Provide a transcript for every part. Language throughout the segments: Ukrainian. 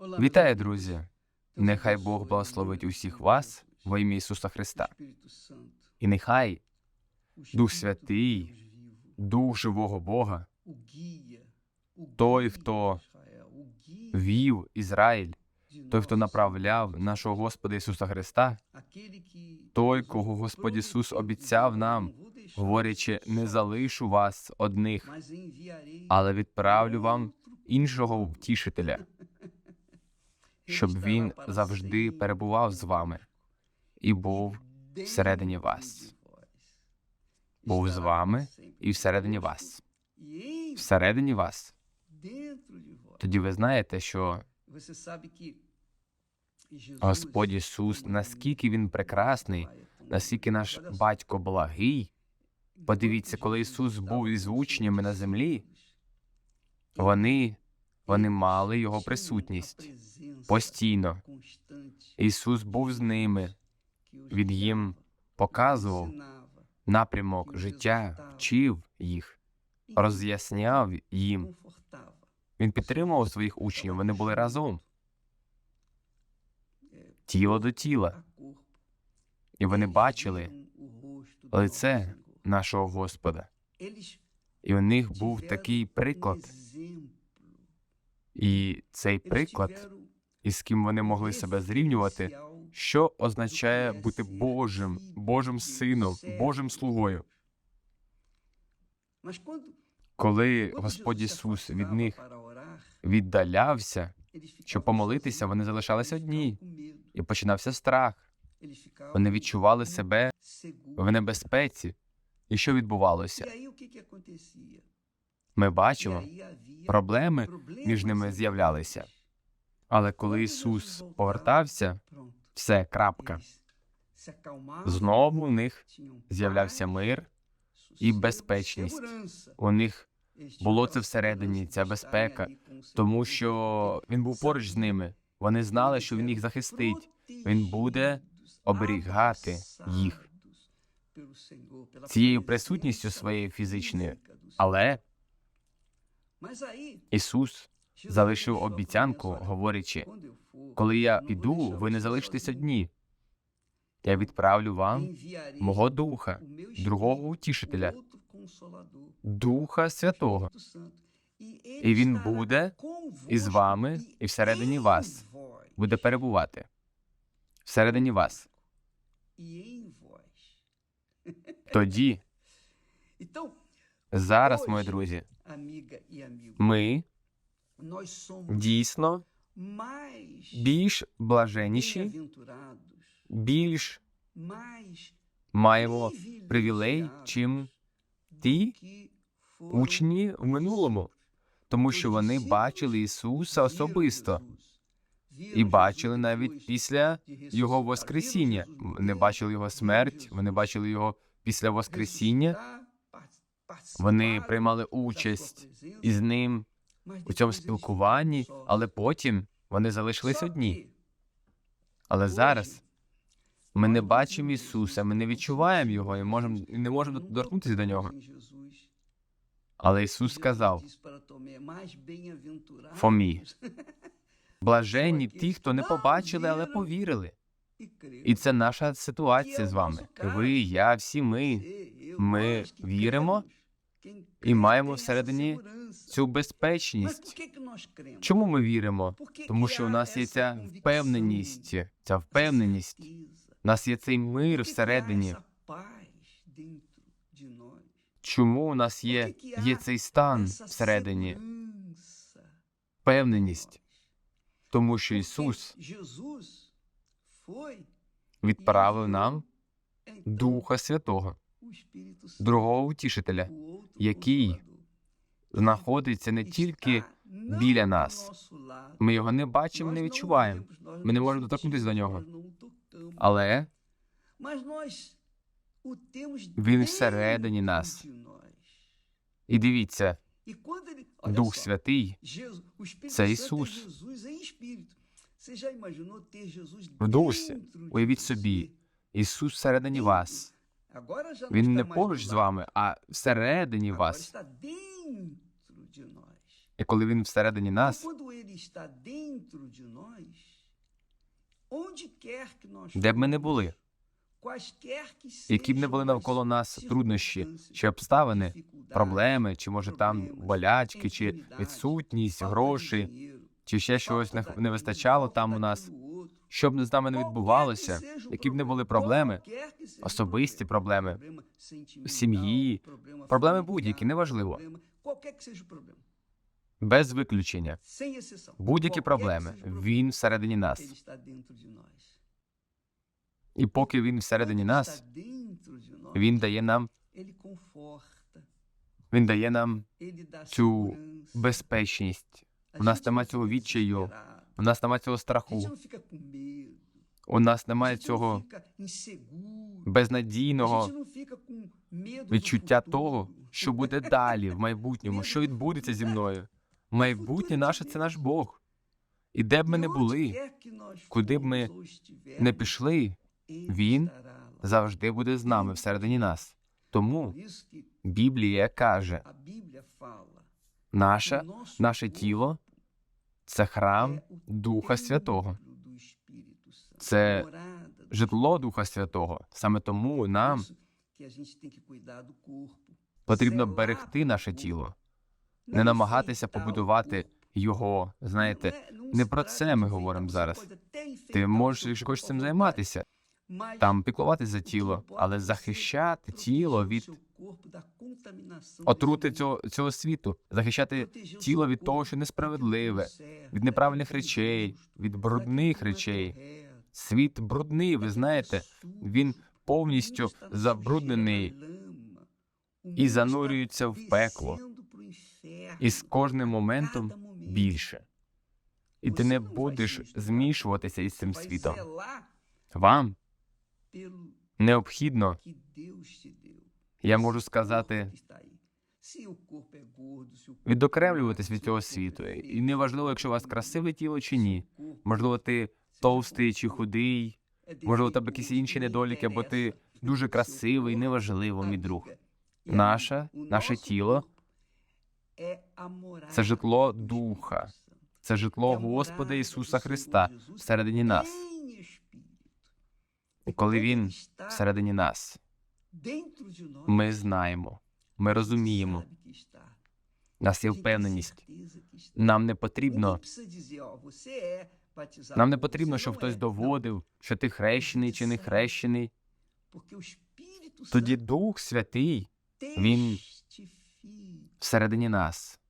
Вітаю, друзі! Нехай Бог благословить усіх вас во ім'я Ісуса Христа. І нехай Дух Святий, Дух живого Бога, той, хто вів Ізраїль, той, хто направляв нашого Господа Ісуса Христа, той, кого Господь Ісус обіцяв нам, говорячи, не залишу вас одних, але відправлю вам іншого втішителя, щоб він завжди перебував з вами і був всередині вас. Був з вами і всередині вас. Всередині вас. Тоді ви знаєте, що Господь Ісус, наскільки Він прекрасний, наскільки наш батько благий. Подивіться, коли Ісус був із учнями на землі, вони, вони мали Його присутність постійно. Ісус був з ними, Він їм показував напрямок життя, вчив їх, роз'ясняв їм. Він підтримував своїх учнів, вони були разом, тіло до тіла, і вони бачили лице нашого Господа. І у них був такий приклад, і цей приклад, із ким вони могли себе зрівнювати, що означає бути Божим, Божим сином, Божим слугою. Коли Господь Ісус від них віддалявся, щоб помолитися, вони залишалися одні, і починався страх. Вони відчували себе в небезпеці. І що відбувалося? Ми бачимо, проблеми між ними з'являлися. Але коли Ісус повертався, все крапка. Знову у них з'являвся мир і безпечність. У них було це всередині, ця безпека, тому що він був поруч з ними. Вони знали, що він їх захистить. Він буде оберігати їх цією присутністю своєю фізичною. Але Ісус залишив обіцянку, говорячи: коли я піду, ви не залишитесь одні. Я відправлю вам мого духа, другого утішителя, Духа Святого, і він буде із вами і всередині вас. буде перебувати. Всередині вас. Тоді, зараз, мої друзі, ми дійсно більш блаженніші, більш маємо привілей, чим ті учні в минулому, тому що вони бачили Ісуса особисто і бачили навіть після Його Воскресіння. Вони бачили Його смерть, вони бачили Його після Воскресіння. Вони приймали участь із ним у цьому спілкуванні, але потім вони залишились одні. Але зараз ми не бачимо Ісуса, ми не відчуваємо Його і можемо не можемо доторкнутися до нього. Але Ісус сказав Фомі, блаженні ті, хто не побачили, але повірили. І це наша ситуація з вами. Ви, я, всі ми. Ми віримо і маємо всередині цю безпечність. Чому ми віримо? Тому що у нас є ця впевненість, ця впевненість. У нас є цей мир всередині. Чому у нас є, є цей стан всередині? Впевненість. Тому що Ісус відправив нам Духа Святого, другого утішителя, який знаходиться не тільки біля нас. Ми його не бачимо, не відчуваємо. Ми не можемо доторкнутися до нього. Але він всередині нас. і дивіться, Дух Святий це Ісус. в дусі. Уявіть собі, Ісус всередині вас. Він не поруч з вами, а всередині вас. І коли він всередині нас, де б ми не були, які б не були навколо нас труднощі чи обставини, проблеми, чи може там болячки, чи відсутність dinheiro, чи ще щось не, вистачало там у нас. Що б з нами не відбувалося, які б не були проблеми, особисті проблеми, сім'ї, проблеми будь-які, неважливо, без виключення, будь-які проблеми, він всередині нас. І поки він всередині нас, він дає нам, він дає нам цю безпечність. У нас нема цього відчаю, у нас немає цього страху, у нас немає цього безнадійного відчуття того, що буде далі, в майбутньому, що відбудеться зі мною. Майбутнє наше це наш Бог. І де б ми не були, куди б ми не пішли, Він завжди буде з нами всередині нас. Тому Біблія каже, наше, наше тіло це храм Духа Святого, Це житло Духа Святого. Саме тому нам потрібно берегти наше тіло, не намагатися побудувати його. Знаєте, не про це ми говоримо зараз. Ти можеш, якщо хочеш цим займатися, там піклуватися за тіло, але захищати тіло від отрути цього, цього світу, захищати тіло від того, що несправедливе, від неправильних речей, від брудних речей. Світ брудний, ви знаєте, він повністю забруднений і занурюється в пекло, і з кожним моментом більше. І ти не будеш змішуватися із цим світом. Вам необхідно, я можу сказати, відокремлюватись від цього світу. І неважливо, якщо у вас красиве тіло чи ні. Можливо, ти товстий чи худий, можливо, у тебе якісь інші недоліки, або ти дуже красивий, неважливо, мій друг. Наше, наше тіло це житло Духа, це житло Господа Ісуса Христа всередині нас. І коли Він всередині нас, ми знаємо, ми розуміємо, у нас є впевненість. Нам не потрібно, нам не потрібно, щоб хтось доводив, що ти хрещений чи не хрещений. Тоді Дух Святий він всередині нас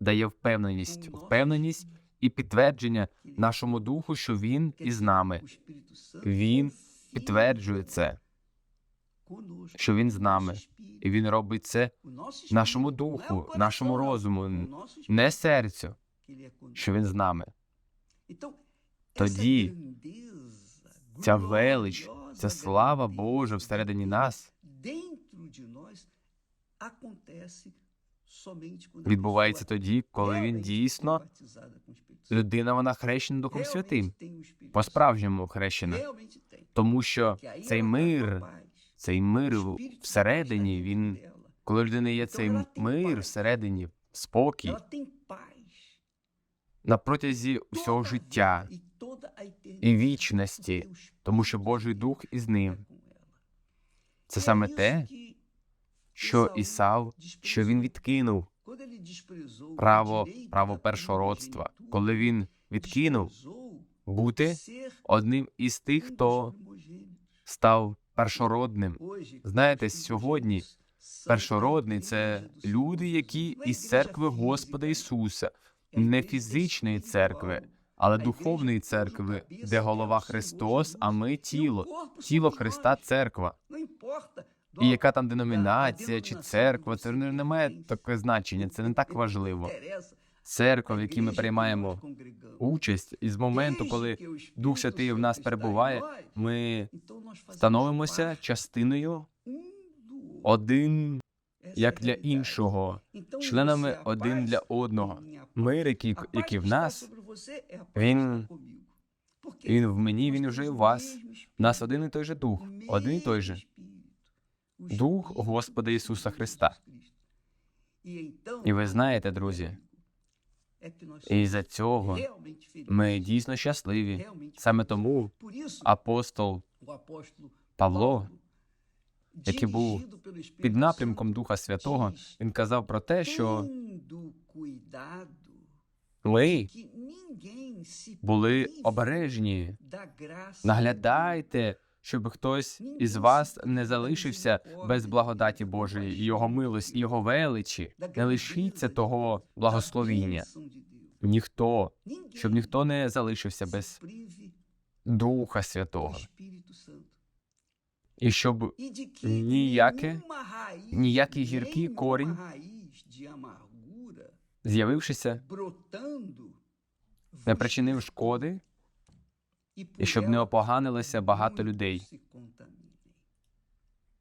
дає впевненість, впевненість і підтвердження нашому духу, що він із нами. Він Підтверджує це, що він з нами, і він робить це нашому духу, нашому розуму, не серцю, що він з нами. Тоді Ця велич, ця слава Божа всередині нас відбувається тоді, коли він дійсно людина вона хрещена Духом Святим, по-справжньому Santo. хрещена, тому що цей мир. Цей мир всередині, він, коли в людини є цей мир всередині, спокій на протязі всього життя і вічності, тому що Божий Дух із ним. Це саме те, що Ісав що він відкинув право, право першородства, коли він відкинув бути одним із тих, хто став першородним. Знаєте, сьогодні першородний це люди, які із церкви Господа Ісуса, не фізичної церкви, але духовної церкви, де голова Христос, а ми тіло, тіло Христа церква. І яка там деномінація чи церква, це не має таке значення, це не так важливо. Церква, в якій ми приймаємо участь, і з моменту, коли Дух Святий в нас перебуває, ми становимося частиною um один як для іншого, членами один для e одного. Мир, який, який в нас, він- він в мені, він уже в вас. У нас один і той же дух, один і той же. Дух Господа Ісуса Христа. E І ви знаєте, друзі, І за цього ми дійсно щасливі. Саме тому апостол Павло, який був під напрямком Духа Святого, він казав про те, що ми були обережні. Наглядайте, щоб хтось із вас не залишився без благодаті Божої, його милості, його величі. Не лишіться того благословіння. Ніхто, щоб ніхто не залишився без Духа Святого, і щоб ніяке- ніякий гіркий корінь, з'явившися, не причинив шкоди, і щоб не опоганилося багато людей.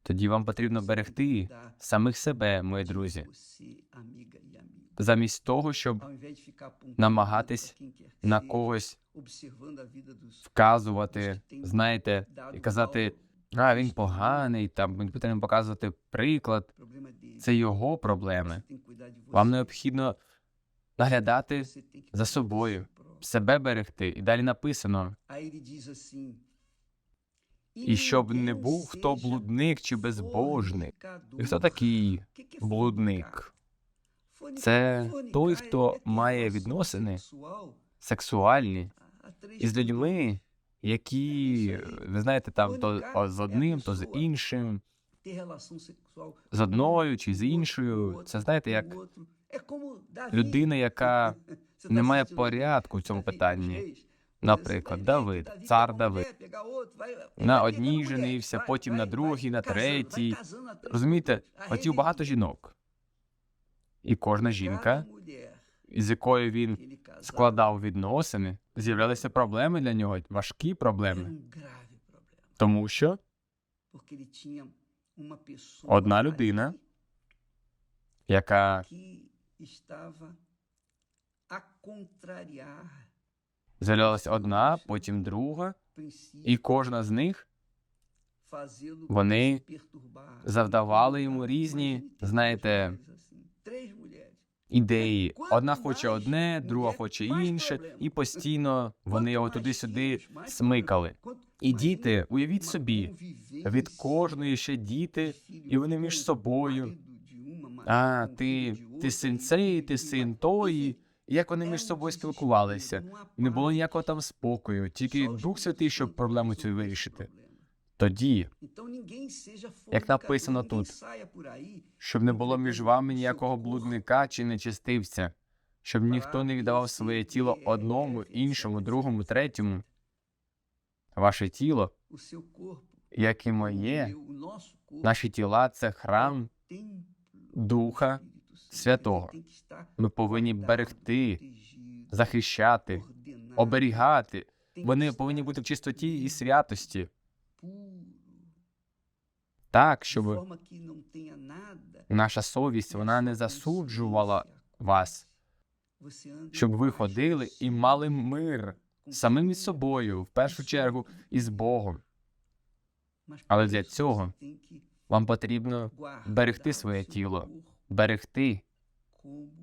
Тоді вам потрібно берегти самих себе, мої друзі, замість того, щоб намагатись на когось вказувати, знаєте, і казати, а він поганий, там він потрібно показувати приклад. Це його проблеми. Вам необхідно наглядати за собою. Себе берегти. І далі написано: і щоб не був хто блудник чи безбожник. І хто такий блудник? Це той, хто має відносини сексуальні із людьми, які, ви знаєте, там то з одним, то з іншим, з одною чи з іншою. Це знаєте, як людина, яка Você tá не має assistindo порядку в цьому питанні. Наприклад, Давид, цар Давид. На одній женився, потім на другій, на третій. Розумієте, хотів багато жінок. І кожна жінка, із якою він складав відносини, з'являлися проблеми для нього, важкі проблеми. Тому що Одна людина, яка з'являлася одна, потім друга, і кожна з них вони завдавали йому різні, знаєте, ідеї. Одна хоче одне, друга хоче інше, і постійно вони його туди-сюди смикали. І діти, уявіть собі, від кожної ще діти, і вони між собою. А, ти, ти син e цей, ти син тої. Як вони між собою спілкувалися. не було ніякого там спокою, тільки Дух Святий, щоб проблему цю вирішити. Тоді, Як написано тут, щоб не було між вами ніякого блудника чи нечистивця, щоб ніхто не віддавав своє тіло одному, іншому, другому, третьому. Ваше тіло, як і моє, наші тіла це храм Духа. Святого. Ми повинні берегти, захищати, оберігати. Вони повинні бути в чистоті і святості, так, щоб наша совість вона не засуджувала вас, щоб ви ходили і мали мир самим із собою, в першу чергу, із Богом. Але для цього Вам потрібно берегти своє тіло. Берегти.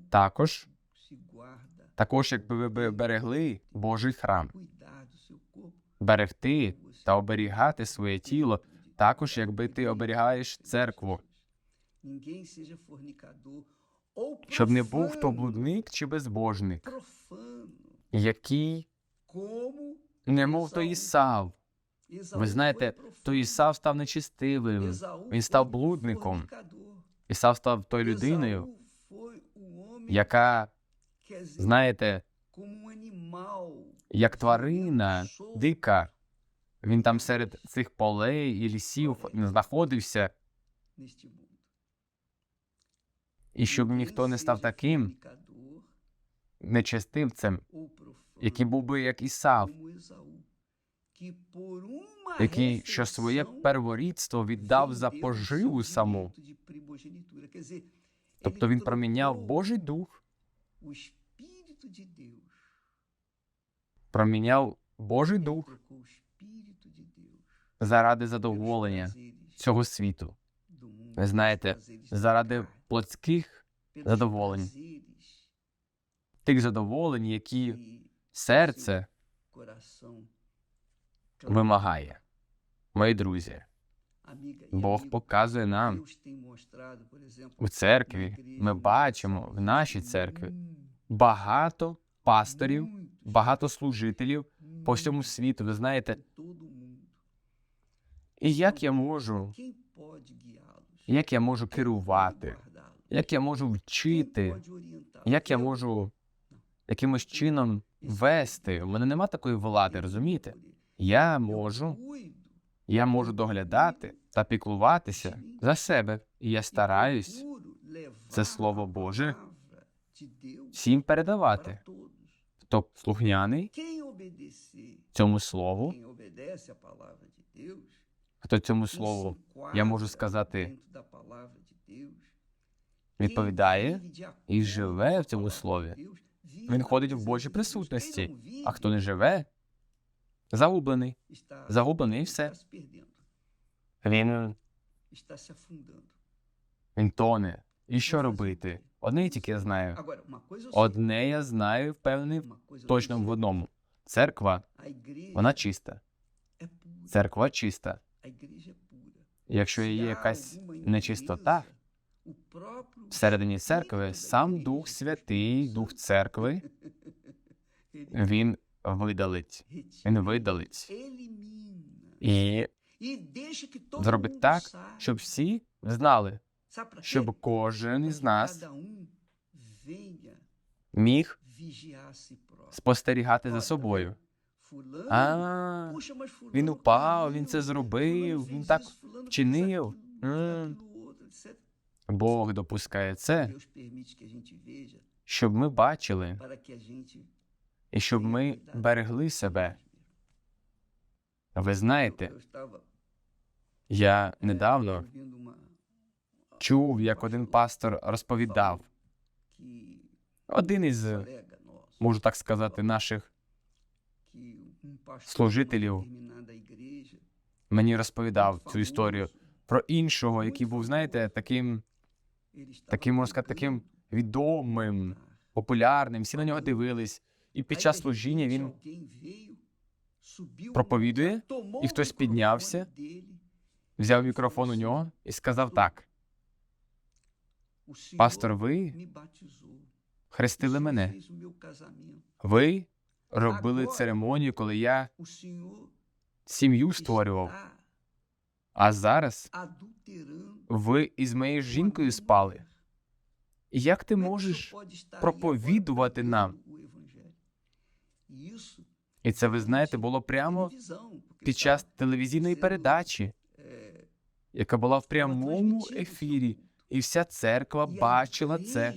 Також, також якби ви берегли Божий храм, берегти та оберігати своє тіло, також якби ти оберігаєш церкву, щоб не був хто блудник чи безбожник, який, немов то Ісав. Ви знаєте, foi profano. то Ісав став нечистивим, він став блудником. Ісав став тою людиною, яка, знаєте, як тварина дика. Він там серед цих полей і лісів знаходився, і щоб ніхто не став таким нечистивцем, який був би як Ісав, який що своє перворідство віддав за поживу саму. Тобто він проміняв Божий дух, проміняв Божий дух заради задоволення цього світу, Ви знаєте, заради плотських задоволень. тих задоволень, які серце вимагає. Мої друзі, Бог показує нам у церкві. Ми бачимо в нашій церкві багато пасторів, багато служителів по всьому світу. Ви знаєте, і як я можу, як я можу керувати, як я можу вчити, як я можу якимось чином вести. У мене нема такої влади, розумієте? Я можу, я можу доглядати та піклуватися за себе, і я стараюсь це Слово Боже всім передавати. Хто слухняний цьому слову, хто цьому слову я можу сказати, відповідає і живе в цьому слові, він ходить в Божій присутності. А хто не живе, загублений. загублений і все. Він, він тоне. І що робити? Одне тільки я знаю. Одне я знаю, впевнений точно в одному. Церква, вона чиста. Церква чиста. Якщо є якась нечистота всередині церкви, сам Дух Святий, Дух церкви, він видалить. Він видалить. І e зробить так, щоб всі знали, щоб кожен із нас um міг спостерігати за собою. А, він упав, він це зробив, він так вчинив. Бог допускає це, щоб ми бачили і щоб ми берегли себе. Ви знаєте, я недавно чув, як один пастор розповідав, один із, можу так сказати, наших служителів мені розповідав цю історію про іншого, який був, знаєте, таким, таким, можна сказати, таким відомим, популярним, всі на нього дивились. І під час служіння він проповідує, і хтось піднявся, взяв мікрофон у нього і сказав так: Пастор, ви хрестили мене. Ви робили церемонію, коли я сім'ю створював. А зараз ви із моєю жінкою спали. І як ти можеш проповідувати нам? І це, ви знаєте, було прямо під час телевізійної передачі, яка була в прямому ефірі, і вся церква E бачила це.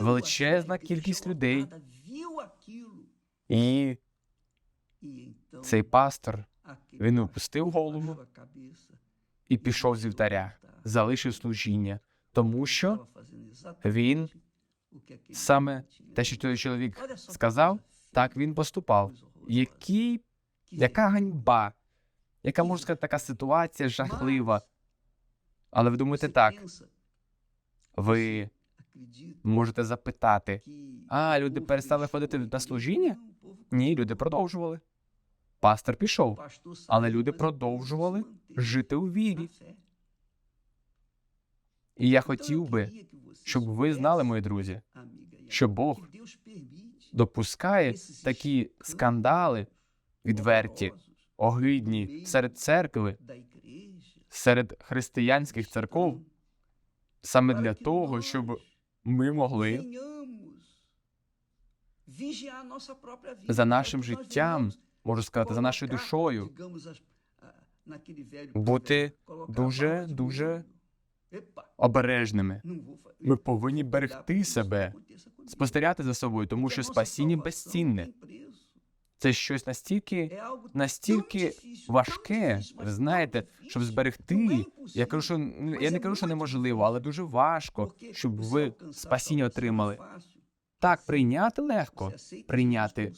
Величезна кількість людей. І E цей пастор він опустив голову і e пішов з вівтаря, залишив служіння, тому що він саме те, що той чоловік сказав, так він поступав. Які, яка ганьба, яка можна сказати, така ситуація жахлива. Але ви думаєте так, ви можете запитати: а, люди перестали ходити на служіння? Ні, люди продовжували. Пастор пішов, але люди продовжували жити у вірі. І я хотів би, щоб ви знали, мої друзі, e що Бог допускає такі скандали відверті, огидні серед церкви, серед християнських церков, саме для того, щоб ми могли за нашим життям, можу сказати, за нашою душою бути дуже, дуже обережними. Ми повинні берегти себе, спостерігати за собою, тому що спасіння безцінне. Це щось настільки настільки важке, ви знаєте, щоб зберегти. Я кажу, що я не кажу, що неможливо, але дуже важко, щоб ви спасіння отримали. Так, прийняти легко. Прийняти.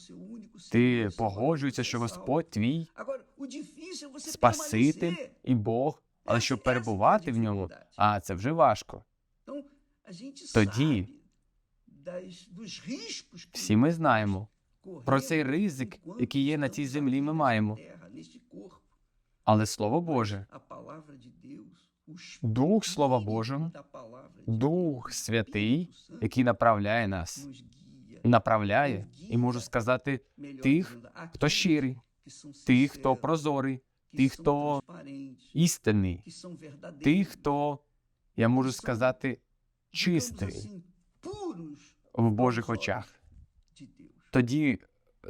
Ти погоджуєшся, що. Господь твій спасити і Бог, але щоб перебувати в ньому, а це вже важко. Тоді Всі ми знаємо про цей ризик, який є на цій землі, ми маємо. Але Слово Боже, Дух Слова Божого, Дух Святий, який направляє нас, направляє, і можу сказати, тих, хто щирий, тих, хто прозорий, тих, хто істинний, тих, хто, я можу сказати, чистий в Божих очах. Тоді,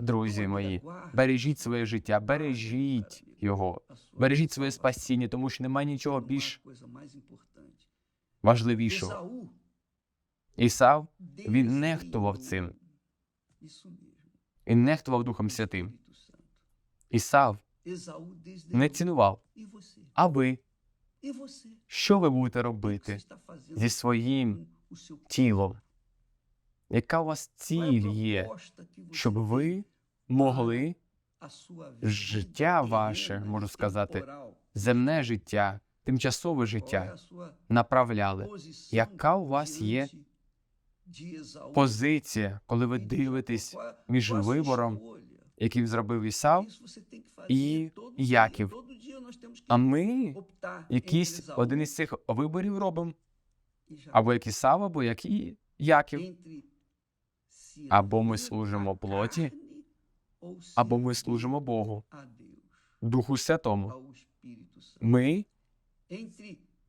друзі мої, бережіть своє життя, бережіть його, бережіть своє спасіння, тому що немає нічого більш важливішого. Ісав він нехтував цим. І нехтував Духом Святим. Ісав не цінував. А ви? Що ви будете робити зі своїм тілом? Яка у вас ціль є, щоб ви могли життя ваше, можу сказати, земне життя, тимчасове життя направляли? Яка у вас є позиція, коли ви дивитесь між вибором, який зробив Ісав, і Яків? А ми якийсь один із цих виборів робимо, або як Ісав, або як і Яків. Або ми служимо плоті, або ми служимо Богу, Духу Святому. Ми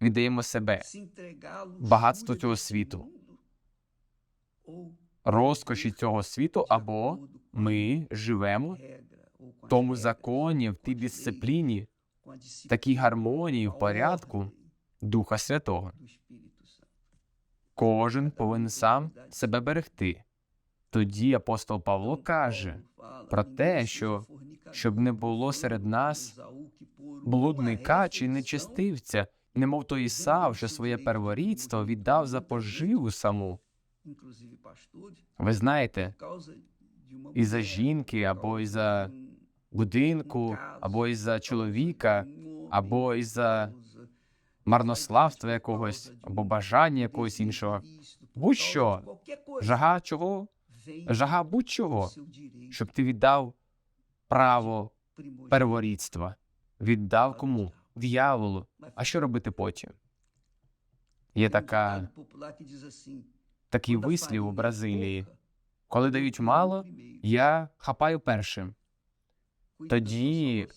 віддаємо себе багатство цього світу, розкоші цього світу, або ми живемо в тому законі, в тій дисципліні, в такій гармонії, в порядку Духа Святого. Кожен повинен сам себе берегти. Тоді апостол Павло каже про те, що щоб не було серед нас блудника чи нечестивця, немов той Ісав, що своє перворідство віддав за поживу саму. Ви знаєте, і за жінки, або і за будинку, або і за чоловіка, або і за марнославства якогось, або бажання якогось іншого. Будь-що. Жага чого? Жага будь-чого, щоб ти віддав право перворідства. Віддав кому? Д'яволу. А що робити потім? Є така, такий вислів у Бразилії. Коли дають мало, я хапаю першим. Тоді,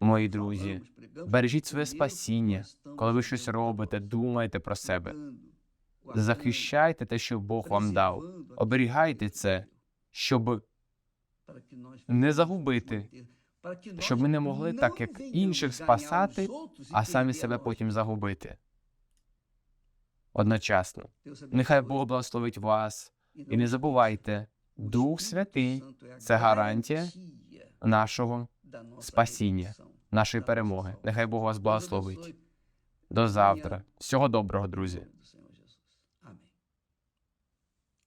мої друзі, бережіть своє спасіння. Коли ви щось робите, думайте про себе. Захищайте те, що Бог вам дав. Оберігайте це, щоб не загубити, щоб ми не могли так, як інших спасати, а самі себе потім загубити. Одночасно. Нехай Бог благословить вас. І не забувайте, Дух Святий це гарантія нашого спасіння, нашої перемоги. Нехай Бог вас благословить. До завтра. Всього доброго, друзі.